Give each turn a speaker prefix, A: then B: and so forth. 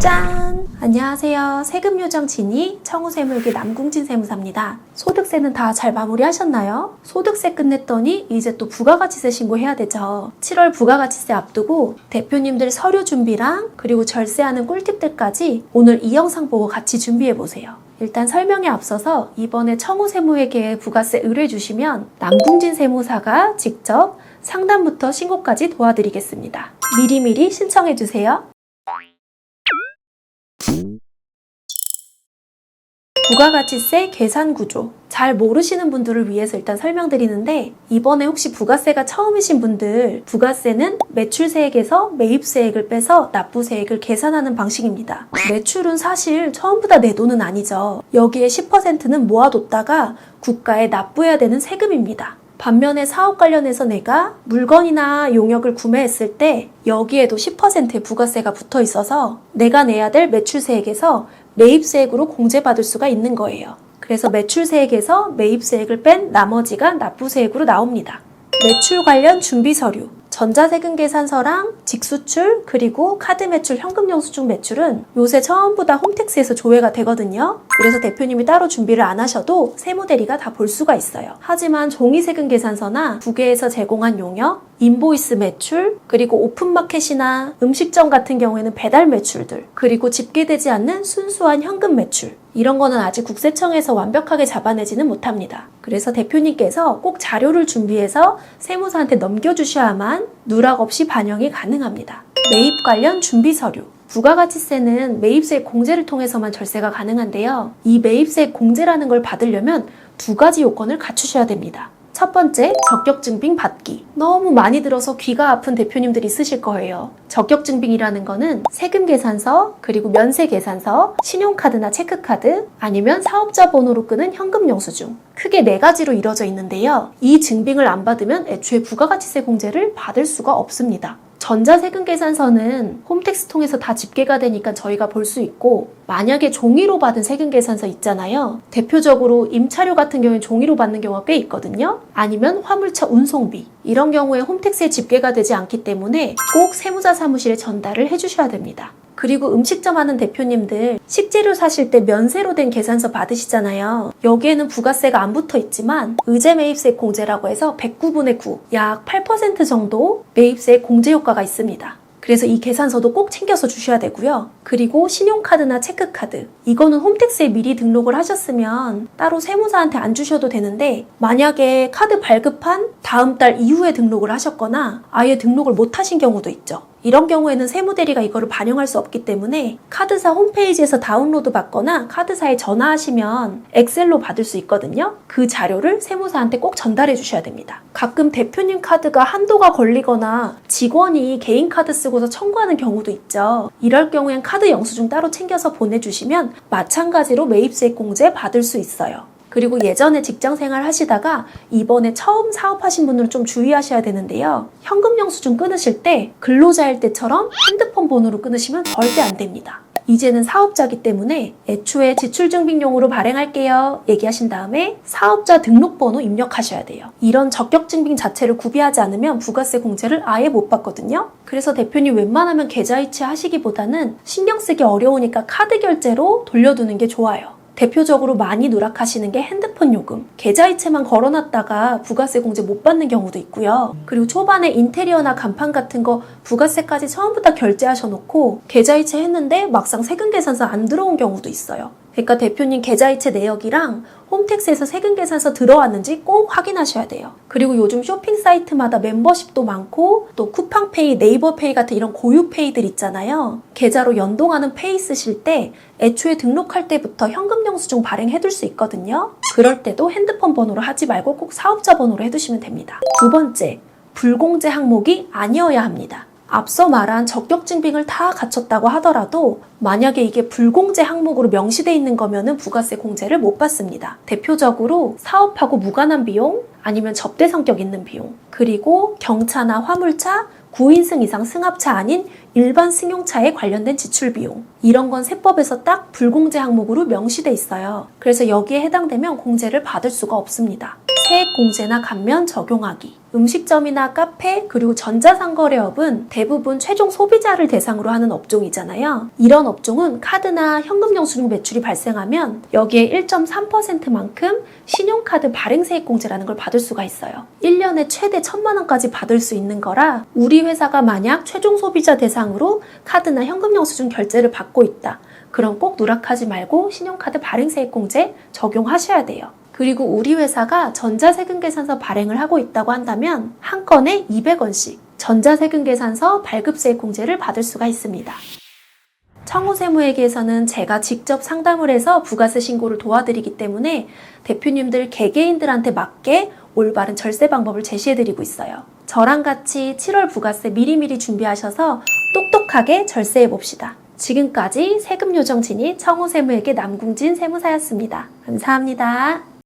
A: 짠! 안녕하세요. 세금 요정 진이 청우세무기 남궁진 세무사입니다. 소득세는 다 잘 마무리하셨나요? 소득세 끝냈더니 이제 또 부가가치세 신고해야 되죠. 7월 부가가치세 앞두고 대표님들 서류 준비랑 그리고 절세하는 꿀팁들까지 오늘 이 영상 보고 같이 준비해 보세요. 일단 설명에 앞서서 이번에 청우세무에게 부가세 의뢰 주시면 남궁진 세무사가 직접 상담부터 신고까지 도와드리겠습니다. 미리미리 신청해 주세요. 부가가치세 계산 구조. 잘 모르시는 분들을 위해서 일단 설명드리는데, 이번에 혹시 부가세가 처음이신 분들, 부가세는 매출세액에서 매입세액을 빼서 납부세액을 계산하는 방식입니다. 매출은 사실 처음보다 내 돈은 아니죠. 여기에 10%는 모아뒀다가 국가에 납부해야 되는 세금입니다. 반면에 사업 관련해서 내가 물건이나 용역을 구매했을 때 여기에도 10%의 부가세가 붙어 있어서 내가 내야 될 매출세액에서 매입세액으로 공제받을 수가 있는 거예요. 그래서 매출세액에서 매입세액을 뺀 나머지가 납부세액으로 나옵니다. 매출 관련 준비 서류, 전자세금 계산서랑 직수출 그리고 카드 매출, 현금 영수증 매출은 요새 전부 다 홈택스에서 조회가 되거든요. 그래서 대표님이 따로 준비를 안 하셔도 세무대리가 다 볼 수가 있어요. 하지만 종이세금 계산서나 부계에서 제공한 용역, 인보이스 매출, 그리고 오픈마켓이나 음식점 같은 경우에는 배달 매출들, 그리고 집계되지 않는 순수한 현금 매출, 이런 거는 아직 국세청에서 완벽하게 잡아내지는 못합니다. 그래서 대표님께서 꼭 자료를 준비해서 세무사한테 넘겨주셔야만 누락 없이 반영이 가능합니다. 매입 관련 준비 서류. 부가가치세는 매입세 공제를 통해서만 절세가 가능한데요. 이 매입세 공제라는 걸 받으려면 두 가지 요건을 갖추셔야 됩니다. 첫 번째, 적격증빙 받기. 너무 많이 들어서 귀가 아픈 대표님들이 있으실 거예요. 적격증빙이라는 거는 세금 계산서, 그리고 면세 계산서, 신용카드나 체크카드, 아니면 사업자 번호로 끄는 현금 영수증. 크게 네 가지로 이루어져 있는데요. 이 증빙을 안 받으면 애초에 부가가치세 공제를 받을 수가 없습니다. 전자세금 계산서는 홈택스 통해서 다 집계가 되니까 저희가 볼 수 있고 만약에 종이로 받은 세금 계산서 있잖아요. 대표적으로 임차료 같은 경우에 종이로 받는 경우가 꽤 있거든요. 아니면 화물차 운송비 이런 경우에 홈택스에 집계가 되지 않기 때문에 꼭 세무사 사무실에 전달을 해주셔야 됩니다. 그리고 음식점 하는 대표님들 식재료 사실 때 면세로 된 계산서 받으시잖아요. 여기에는 부가세가 안 붙어 있지만 의제 매입세 공제라고 해서 109분의 9, 약 8% 정도 매입세 공제 효과가 있습니다. 그래서 이 계산서도 꼭 챙겨서 주셔야 되고요. 그리고 신용카드나 체크카드. 이거는 홈택스에 미리 등록을 하셨으면 따로 세무사한테 안 주셔도 되는데 만약에 카드 발급한 다음 달 이후에 등록을 하셨거나 아예 등록을 못 하신 경우도 있죠. 이런 경우에는 세무대리가 이거를 반영할 수 없기 때문에 카드사 홈페이지에서 다운로드 받거나 카드사에 전화하시면 엑셀로 받을 수 있거든요. 그 자료를 세무사한테 꼭 전달해 주셔야 됩니다. 가끔 대표님 카드가 한도가 걸리거나 직원이 개인 카드 쓰고서 청구하는 경우도 있죠. 이럴 경우엔 카드 영수증 따로 챙겨서 보내주시면 마찬가지로 매입세 공제 받을 수 있어요. 그리고 예전에 직장 생활 하시다가 이번에 처음 사업하신 분들은 좀 주의하셔야 되는데요. 현금 영수증 끊으실 때 근로자일 때처럼 핸드폰 번호로 끊으시면 절대 안 됩니다. 이제는 사업자기 때문에 애초에 지출증빙용으로 발행할게요. 얘기하신 다음에 사업자 등록번호 입력하셔야 돼요. 이런 적격증빙 자체를 구비하지 않으면 부가세 공제를 아예 못 받거든요. 그래서 대표님 웬만하면 계좌이체 하시기보다는 신경 쓰기 어려우니까 카드 결제로 돌려두는 게 좋아요. 대표적으로 많이 누락하시는 게 핸드폰 요금. 계좌이체만 걸어놨다가 부가세 공제 못 받는 경우도 있고요. 그리고 초반에 인테리어나 간판 같은 거 부가세까지 처음부터 결제하셔놓고 계좌이체 했는데 막상 세금 계산서 안 들어온 경우도 있어요. 그러니까 대표님 계좌이체 내역이랑 홈택스에서 세금 계산서 들어왔는지 꼭 확인하셔야 돼요. 그리고 요즘 쇼핑 사이트마다 멤버십도 많고 또 쿠팡페이, 네이버페이 같은 이런 고유페이들 있잖아요. 계좌로 연동하는 페이 쓰실 때 애초에 등록할 때부터 현금 영수증 발행해둘 수 있거든요. 그럴 때도 핸드폰 번호로 하지 말고 꼭 사업자 번호로 해두시면 됩니다. 두 번째, 불공제 항목이 아니어야 합니다. 앞서 말한 적격증빙을 다 갖췄다고 하더라도 만약에 이게 불공제 항목으로 명시돼 있는 거면은 부가세 공제를 못 받습니다. 대표적으로 사업하고 무관한 비용 아니면 접대 성격 있는 비용 그리고 경차나 화물차 9인승 이상 승합차 아닌 일반 승용차에 관련된 지출 비용 이런 건 세법에서 딱 불공제 항목으로 명시돼 있어요. 그래서 여기에 해당되면 공제를 받을 수가 없습니다. 세액 공제나 감면 적용하기 음식점이나 카페 그리고 전자상거래업은 대부분 최종 소비자를 대상으로 하는 업종이잖아요. 이런 업종은 카드나 현금 영수증 매출이 발생하면 여기에 1.3%만큼 신용카드 발행세액공제라는 걸 받을 수가 있어요. 1년에 최대 1천만 원까지 받을 수 있는 거라 우리 회사가 만약 최종 소비자 대상으로 카드나 현금 영수증 결제를 받고 있다. 그럼 꼭 누락하지 말고 신용카드 발행세액공제 적용하셔야 돼요. 그리고 우리 회사가 전자세금 계산서 발행을 하고 있다고 한다면 한 건에 200원씩 전자세금 계산서 발급세액 공제를 받을 수가 있습니다. 청우세무회계에서는 제가 직접 상담을 해서 부가세 신고를 도와드리기 때문에 대표님들 개개인들한테 맞게 올바른 절세 방법을 제시해드리고 있어요. 저랑 같이 7월 부가세 미리미리 준비하셔서 똑똑하게 절세해 봅시다. 지금까지 세금 요정 진이 청우세무회계 남궁진 세무사였습니다. 감사합니다.